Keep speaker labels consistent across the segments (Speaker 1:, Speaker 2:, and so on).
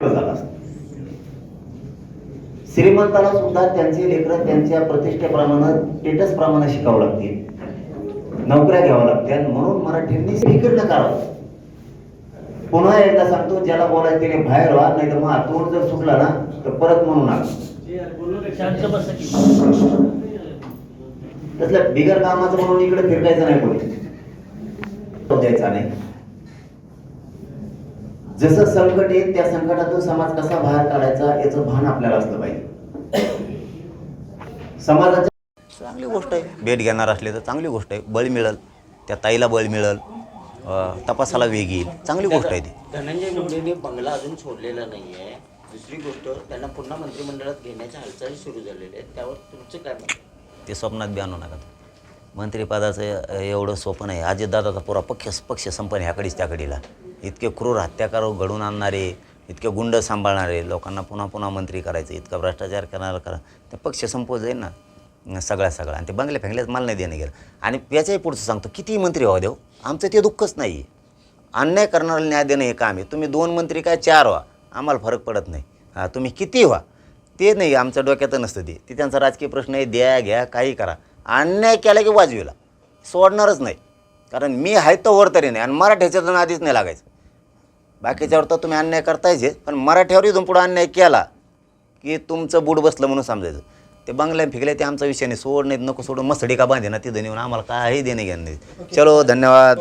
Speaker 1: झाला. श्रीमंताला सुद्धा त्यांचे लेकर त्यांच्या प्रतिष्ठेप्रमाणे स्टेटस प्रमाणे शिकावं लागतील. नोकऱ्या घ्याव्या लागतील. म्हणून मराठ्यांनी स्वीकृत करावं पुन्हा एकदा सांगतो ज्याला बोलायचं त्याने बाहेर व्हा नाही तर मग आतून जर सुटला ना तर परत म्हणू नका. बिगर कामाचं म्हणून इकडे फिरकायचं नाही कोणी. द्यायचा नाही. जसं संकट येईल त्या संकटातून समाज कसा बाहेर काढायचा याचं भान आपल्याला असलं पाहिजे. समाजाच्या
Speaker 2: चांगली गोष्ट आहे. भेट घेणार असले तर चांगली गोष्ट आहे. बळ मिळेल त्या ताईला बळ मिळेल तपासाला वेग येईल. चांगली गोष्ट आहे ती.
Speaker 3: धनंजय मुंडेने बंगला अजून सोडलेला नाहीये. दुसरी गोष्ट त्यांना पुन्हा मंत्रिमंडळात घेण्याच्या हालचाली सुरू झालेल्या आहेत. त्यावर तुमचं काय
Speaker 2: ते स्वप्नात बी आणू नका मंत्रिपदाचं एवढं स्वप्न आहे. अजितदादाचा पुरा पक्ष पक्ष संपन्न ह्याकडीच त्याकडीला. इतके क्रूर हत्याकार घडून आणणारे इतके गुंड सांभाळणारे लोकांना पुन्हा पुन्हा मंत्री करायचं इतका भ्रष्टाचार करणारा करा. ते पक्ष संपवत जाईल ना. सगळ्या सगळा आणि ते बंगले फेंगल्यात मला नाही देणं गेलं. आणि याच्याही पुढचं सांगतो कितीही मंत्री व्हा देऊ आमचं ते दुःखच नाही आहे अन्याय करणारा न्याय देणं हे काम आहे. तुम्ही दोन मंत्री काय चार व्हा. आम्हाला फरक पडत नाही. हां तुम्ही किती व्हा. ते नाही आमच्या डोक्यात नसतं ते. ते त्यांचा राजकीय प्रश्न आहे द्या घ्या काही करा. अन्याय केला की वाजवीला. सोडणारच नाही. कारण मी आहे तर वर तरी नाही आणि मराठ्याच्यातून आधीच नाही लागायचं. बाकीच्यावर तर तुम्ही अन्याय करतायचे पण मराठ्यावर इथून पुढं अन्याय केला की तुमचं बूट बसलं म्हणून समजायचं. ते बंगल्या फिकले ते आमचा विषय नाही. सोड नाही नको सोडून मसडी का बांधे ना तिथं नेऊन? आम्हाला काही देणे घेणं नाही. चलो धन्यवाद.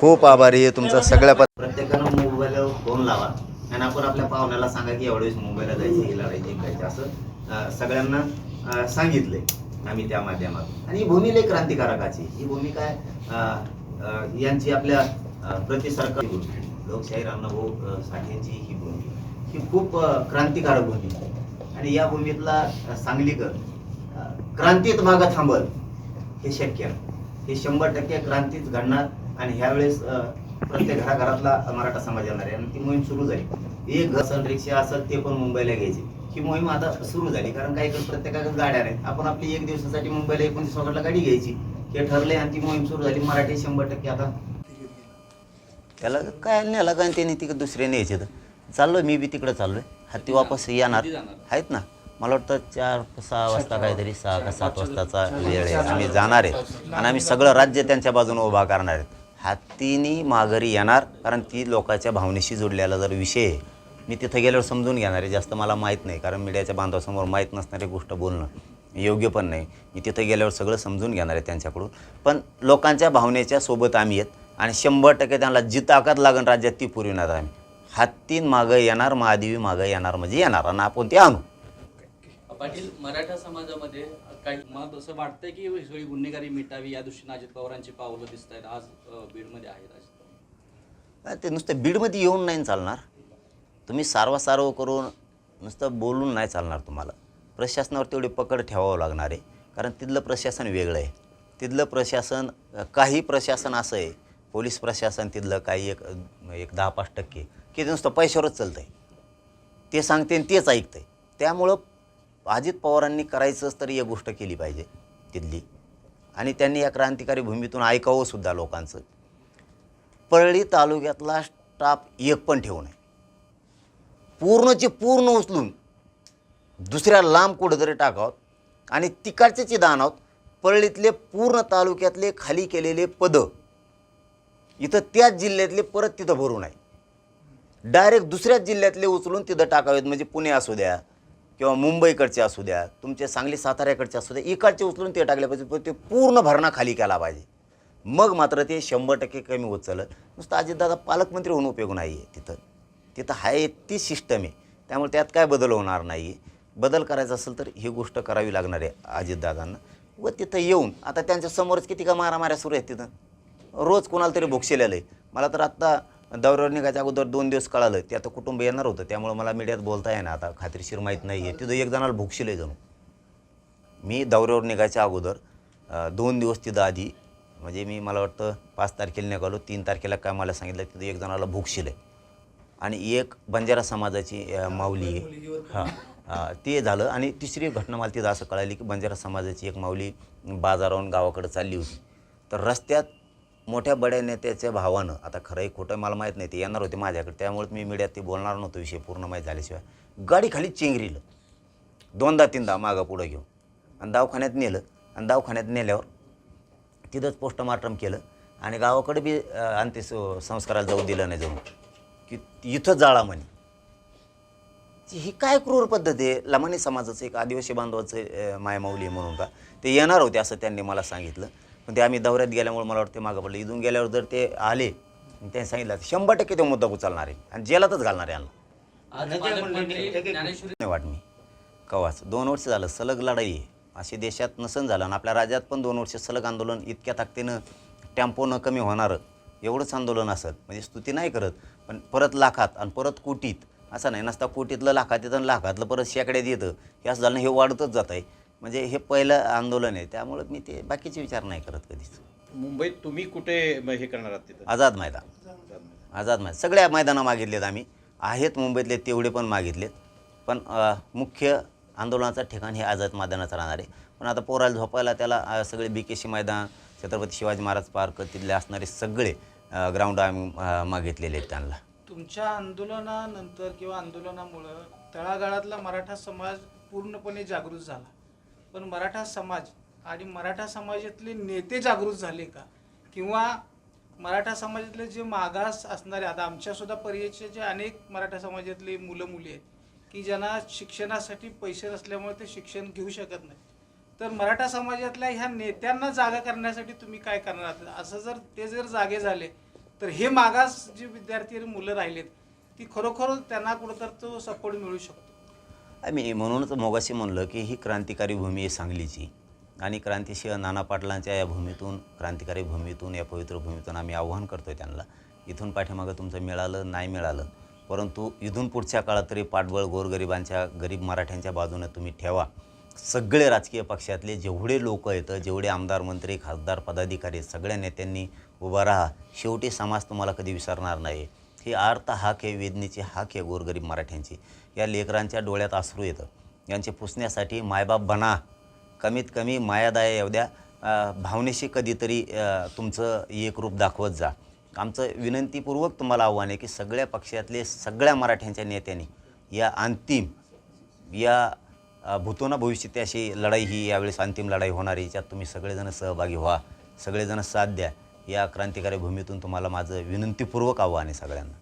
Speaker 2: खूप आभारी आहे तुमचं सगळ्या पद
Speaker 1: प्रत्येकानं मोबाईल फोन लावा. आणि आपण आपल्या पाहुण्याला सांगा की एवढ्या वेळेस मुंबईला जायचं हे लढायचं जिंकायचं असं सगळ्यांना सांगितले आम्ही त्या माध्यमातून. आणि ही भूमी क्रांतिकारकाची ही भूमी काय यांची आपल्या अं, प्रति सरकार लोकशाही रामभाऊ साठेंची ही भूमी ही खूप क्रांतिकारक भूमी आणि या भूमीतला सांगलीकर क्रांतीत मागं थांबल हे शक्य आहे. हे शंभर टक्के क्रांतीच घडणार आणि ह्यावेळेस प्रत्येक घराघरातला मराठा समाज येणार आहे. आणि ती मोहीम सुरू झाली. एक घसन रिक्षा असत ते पण मुंबईला घ्यायचे. ही मोहीम आता सुरू झाली. कारण काही प्रत्येकाकडे गाड्या नाहीत. आपण आपली एक दिवसासाठी मुंबईला एकोणतीस ऑगस्टला गाडी घ्यायची. हे ठरले आणि ती मोहीम सुरू झाली. मराठी शंभर टक्के आता.
Speaker 2: त्याला काय न्याला काय त्याने तिकडे दुसरे न्यायचे तर? चाललो मी बी तिकडे चाललोय. हत्ती वापस येणार. आहेत ना? मला वाटतं चार सहा वाजता काहीतरी सहा का सात वाजताचा वेळ आहे. आम्ही जाणार आहे. आणि आम्ही सगळं राज्य त्यांच्या बाजूने उभा करणार आहेत हत्तीनी माघारी येणार कारण ती लोकांच्या भावनेशी जोडलेला जर विषय आहे. मी तिथं गेल्यावर समजून घेणार आहे. जास्त मला माहीत नाही कारण मीडियाच्या बांधवासमोर माहीत नसणारी गोष्ट बोलणं. योग्य पण नाही. मी तिथं गेल्यावर सगळं समजून घेणार आहे त्यांच्याकडून. पण लोकांच्या भावनेच्या सोबत आम्ही आहेत आणि शंभर टक्के त्यांना जी ताकद लागण राज्यात ती पुरविणार आम्ही. हत्तीन मागं येणार महादेवी मागं येणार म्हणजे येणार आणि आपण ते आणू.
Speaker 4: पाटील मराठा समाजामध्ये काही मग असं वाटतंय की ही सगळी गुन्हेगारी मिटावी या दृष्टीने अजित पवारांची पावलं दिसत आहेत आज बीडमध्ये आहेत अजित
Speaker 2: ते नुसतं बीडमध्ये येऊन नाही चालणार. तुम्ही सारवासारव करून नुसतं बोलून नाही चालणार तुम्हाला. प्रशासनावर तेवढी पकड ठेवावं लागणार आहे. कारण तिथलं प्रशासन वेगळं आहे. तिथलं प्रशासन काही प्रशासन असं आहे. पोलीस प्रशासन तिथलं काही एक एक दहा पाच टक्के. की ते नुसतं पैशावरच चालतं आहे ते सांगते आणि तेच ऐकतं आहे त्यामुळं अजित पवारांनी करायचंच तर एक गोष्ट केली पाहिजे तिथली. आणि त्यांनी या क्रांतिकारी भूमीतून ऐकावं सुद्धा लोकांचं. परळी तालुक्यातला स्टाफ एक पण ठेवू नये. पूर्णचे पूर्ण उचलून दुसऱ्या लांब कुठंतरी टाकावत आणि तिकडचेचे दान आहोत परळीतले पूर्ण तालुक्यातले खाली केलेले पदं इथं त्याच जिल्ह्यातले परत तिथं भरू नये डायरेक्ट दुसऱ्याच जिल्ह्यातले उचलून तिथं टाकावेत म्हणजे पुणे असू द्या किंवा मुंबईकडचे असू द्या तुमचे सांगली साताऱ्याकडचे असू द्या इकडचे उचलून ते टाकले पाहिजे पण ते पूर्ण भरणा खाली केला पाहिजे. मग मात्र ते शंभर टक्के कमी होत चालत नुसतं अजितदादा पालकमंत्री होऊन उपयोग नाही आहे तिथं. तिथं आहे ती सिस्टम आहे. त्यामुळे त्यात काय बदल होणार नाही आहे बदल करायचा असेल तर ही गोष्ट करावी लागणार आहे अजितदादांना. व तिथं येऊन आता त्यांच्या समोरच किती का मारामाऱ्या सुरू आहेत तिथं? रोज कोणाला तरी भोगशिलेलं आहे. मला तर आत्ता दौऱ्यावर निघायच्या अगोदर दोन दिवस कळालं ते आता कुटुंब येणार होतं त्यामुळे मला मीडियात बोलता येणार आता खात्रीशीर माहीत नाही आहे तिथं एक जणाला भोगशिलं आहे जणू. मी दौऱ्यावर निघायच्या अगोदर दोन दिवस तिथं आधी म्हणजे मी मला वाटतं पाच तारखेला निघालो तीन तारखेला काय मला सांगितलं तिथं एक जणाला भूकशील आहे आणि एक बंजारा समाजाची माऊली आहे. हां. ते झालं आणि तिसरी घटना मला तिथं असं कळाली की बंजारा समाजाची एक माऊली बाजारावरून गावाकडे चालली होती. तर रस्त्यात मोठ्या बड्या नेत्याच्या भावानं आता खरंही खोटं मला माहीत नाही ते येणार होते माझ्याकडे त्यामुळे मी मीडियात ते बोलणार नव्हतो विषय पूर्ण माहीत झाल्याशिवाय. गाडी खाली चेंगरीलं. दोनदा तीनदा मागं पुढं घेऊन. आणि दवाखान्यात नेलं. आणि दवाखान्यात नेल्यावर तिथंच पोस्टमार्टम केलं. आणि गावाकडे बी आणि ते संस्काराला जाऊ दिलं नाही जाऊन. की इथं जाळा म्हणे. ही काय क्रूर पद्धत आहे? लमानी समाजाचं एक आदिवासी बांधवाचं मायमाऊली आहे म्हणून का? ते येणार होते असं त्यांनी मला सांगितलं. पण ते आम्ही दौऱ्यात गेल्यामुळे मला वाटतं मागं पडलं. इथून गेल्यावर जर ते आले आणि त्यांनी सांगितलं तर शंभर टक्के ते मुद्दा उचलणार आहे. आणि जेलातच घालणार आहे नाही वाट मी. कवाच? दोन वर्ष झालं सलग लढाई आहे. अशी देशात नसन झालं आणि आपल्या राज्यात पण दोन वर्ष सलग आंदोलन इतक्या ताकदीनं टेम्पो न कमी होणारं. एवढंच आंदोलन असत. म्हणजे स्तुती नाही करत पण परत लाखात आणि परत कोटीत असं नाही नसता कोटीतलं लाखात येतं आणि लाखातलं परत शेकड्यात येतं हे असं झालं हे वाढतच जात आहे. म्हणजे हे पहिलं आंदोलन आहे. त्यामुळं मी ते बाकीचे विचार नाही करत कधीच.
Speaker 5: मुंबईत तुम्ही कुठे हे करणार आहात तिथं?
Speaker 2: आझाद मैदान. आझाद मैदान. सगळ्या मैदानं मागितलेत आम्ही. आहेत मुंबईतले तेवढे पण मागितलेत. पण अ, मुख्य आंदोलनाचं ठिकाण हे आझाद मैदानाचं राहणार आहे. पण आता पोराला झोपायला त्याला अ, सगळे बी के सी मैदान छत्रपती शिवाजी महाराज पार्क तिथले असणारे सगळे ग्राउंड आम्ही अ, मागितलेले आहेत त्यांना.
Speaker 6: तुमच्या आंदोलनानंतर किंवा आंदोलनामुळं तळागाळातला मराठा समाज पूर्णपणे जागृत झाला. पण मराठा समाज आणि मराठा समाजातले नेते जागृत झाले का? किंवा मराठा समाजातले जे मागास असणारे आता आमच्यासुद्धा परिचयाचे जे अनेक मराठा समाजातले मुलं मुली आहेत की ज्यांना शिक्षणासाठी पैसे नसल्यामुळे ते शिक्षण घेऊ शकत नाही तर मराठा समाजातल्या ह्या नेत्यांना जागा करण्यासाठी तुम्ही काय करणार आहात? असं जर ते जर जागे झाले तर हे मागास जे विद्यार्थी आणि मुलं राहिलेत ती खरोखर त्यांना कुठंतर तो सपोर्ट मिळू शकतो?
Speaker 2: मी म्हणूनच मोगाशी म्हणलं की ही क्रांतिकारी भूमी आहे सांगलीची. आणि क्रांतिसिंह नाना पाटलांच्या या भूमीतून क्रांतिकारी भूमीतून या पवित्र भूमीतून आम्ही आव्हान करतो आहे त्यांना. इथून पाठीमागं तुमचं मिळालं नाही मिळालं. परंतु इथून पुढच्या काळात तरी पाठबळ गोरगरिबांच्या गरीब मराठ्यांच्या बाजूने तुम्ही ठेवा. सगळे राजकीय पक्षातले जेवढे लोक आहेत जेवढे आमदार मंत्री खासदार पदाधिकारी सगळ्या नेत्यांनी उभा राहा. शेवटी समाज तुम्हाला कधी विसरणार नाही. ही आर्त हाक आहे वेदनेची हाक आहे गोरगरीब मराठ्यांची. या लेकरांच्या डोळ्यात आसरू येतं. यांचे पुसण्यासाठी मायबाप बना. कमीत कमी मायादाय एवढ्या भावनेशी कधीतरी तुमचं एक रूप दाखवत जा. आमचं विनंतीपूर्वक तुम्हाला आव्हान आहे की सगळ्या पक्षातले सगळ्या मराठ्यांच्या नेत्यांनी या अंतिम या भूतोना भविष्यात अशी लढाई ही यावेळेस अंतिम लढाई होणार. आहे याच्यात तुम्ही सगळेजण सहभागी व्हा सगळेजण साथ द्या. या क्रांतिकारी भूमीतून तुम्हाला माझं विनंतीपूर्वक आव्हान आहे सगळ्यांना.